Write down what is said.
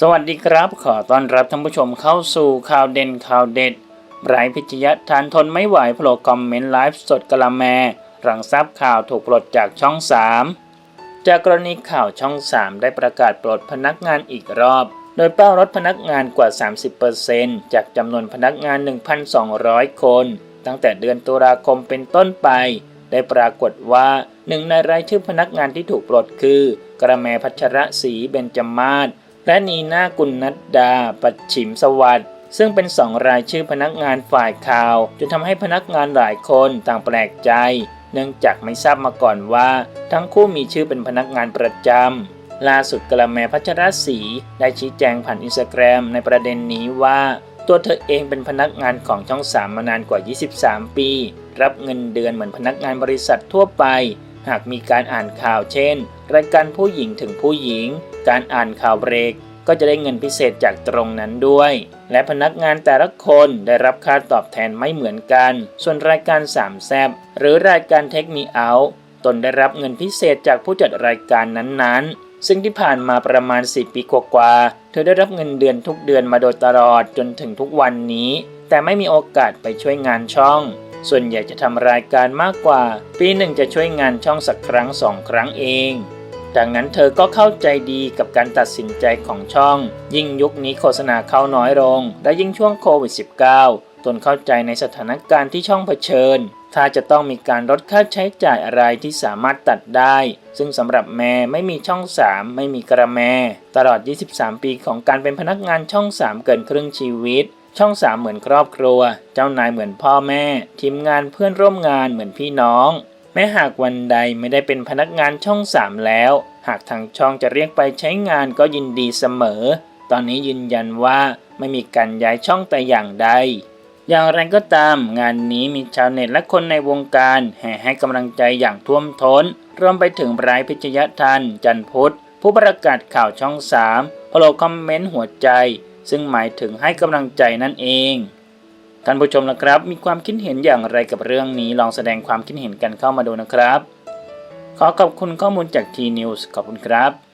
สวัสดีครับ ขอต้อนรับท่านผู้ชมเข้าสู่ข่าวเด่นข่าวเด็ดไรพิชยะทานทนไม่ไหวโผล่คอมเมนต์ไลฟ์สดกะละแม หลังทราบข่าวถูกปลดจากช่อง 3 จากกรณีข่าวช่อง 3 ได้ประกาศปลดพนักงานอีกรอบ โดยเป้าลดพนักงานกว่า 30%จากจำนวนพนักงาน 1,200 คน ตั้งแต่เดือนตุลาคมเป็นต้นไป ได้ปรากฏว่าหนึ่งในรายชื่อพนักงานที่ถูกปลดคือ กระแมพัชระศรีเบญจมาศ และนีนากุลนัดดา ปัดฉิมสวัสด์ซึ่งเป็นสองรายชื่อพนักงานฝ่ายข่าว จนทำให้พนักงานหลายคนต่างแปลกใจ เนื่องจากไม่ทราบมาก่อนว่า ทั้งคู่มีชื่อเป็นพนักงานประจำล่าสุดกระแมพัชรศรีได้ชี้แจงผ่านอินสตาแกรมในประเด็นนี้ว่า ตัวเธอเองเป็นพนักงานของช่องสามมานานกว่า 23 ปี รับเงินเดือนเหมือนพนักงานบริษัททั่วไป หากมีการอ่านข่าวเช่น รายการผู้หญิงถึงผู้หญิง การอ่านข่าวเบรก ก็จะได้เงินพิเศษจากตรงนั้นด้วย และพนักงานแต่ละคนได้รับค่าตอบแทนไม่เหมือนกัน ส่วนรายการสามแซบหรือรายการเทคมีเอาตนได้รับเงินพิเศษจากผู้จัดรายการนั้นๆ ซึ่งที่ผ่านมาประมาณ4ปีกว่าๆเธอได้รับเงินเดือนทุกเดือนมาโดยตลอดจนถึงทุกวันนี้ แต่ไม่มีโอกาสไปช่วยงานช่อง ส่วนใหญ่จะทำรายการมากกว่า ปีหนึ่งจะช่วยงานช่องสักครั้งสองครั้งเอง ดังนั้นเธอก็เข้าใจดีกับการตัดสินใจของช่อง ยิ่งยุคนี้โฆษณาเข้าน้อยลง และยิ่งช่วงโควิด -19 ตนเข้าใจในสถานการณ์ที่ช่องเผชิญ ถ้าจะต้องมีการลดค่าใช้จ่ายอะไรที่สามารถตัดได้ ซึ่งสำหรับแม่ไม่มีช่อง 3 ไม่มีกระแม ตลอด 23 ปีของการเป็นพนักงานช่อง 3 เกินครึ่งชีวิต ช่อง3เหมือนครอบครัว เจ้านายเหมือนพ่อแม่ ทีมงานเพื่อนร่วมงานเหมือนพี่น้อง แม้หากวันใดไม่ได้เป็นพนักงานช่อง3แล้ว หากทางช่องจะเรียกไปใช้งานก็ยินดีเสมอ ตอนนี้ยืนยันว่าไม่มีการย้ายช่องแต่อย่างใด อย่างไรก็ตาม งานนี้มีชาวเน็ตและคนในวงการแห่ให้กำลังใจอย่างท่วมท้น รวมไปถึงไบรท์พิชยทันจันพุทธผู้ประกาศข่าวช่อง3โลคอมเมนต์หัวใจ ซึ่งหมายถึงให้กำลังใจนั่นเอง ท่านผู้ชมนะครับ มีความคิดเห็นอย่างไรกับเรื่องนี้ลองแสดงความคิดเห็นกันเข้ามาดูนะครับ ขอขอบคุณข้อมูลจาก T News ขอบคุณครับ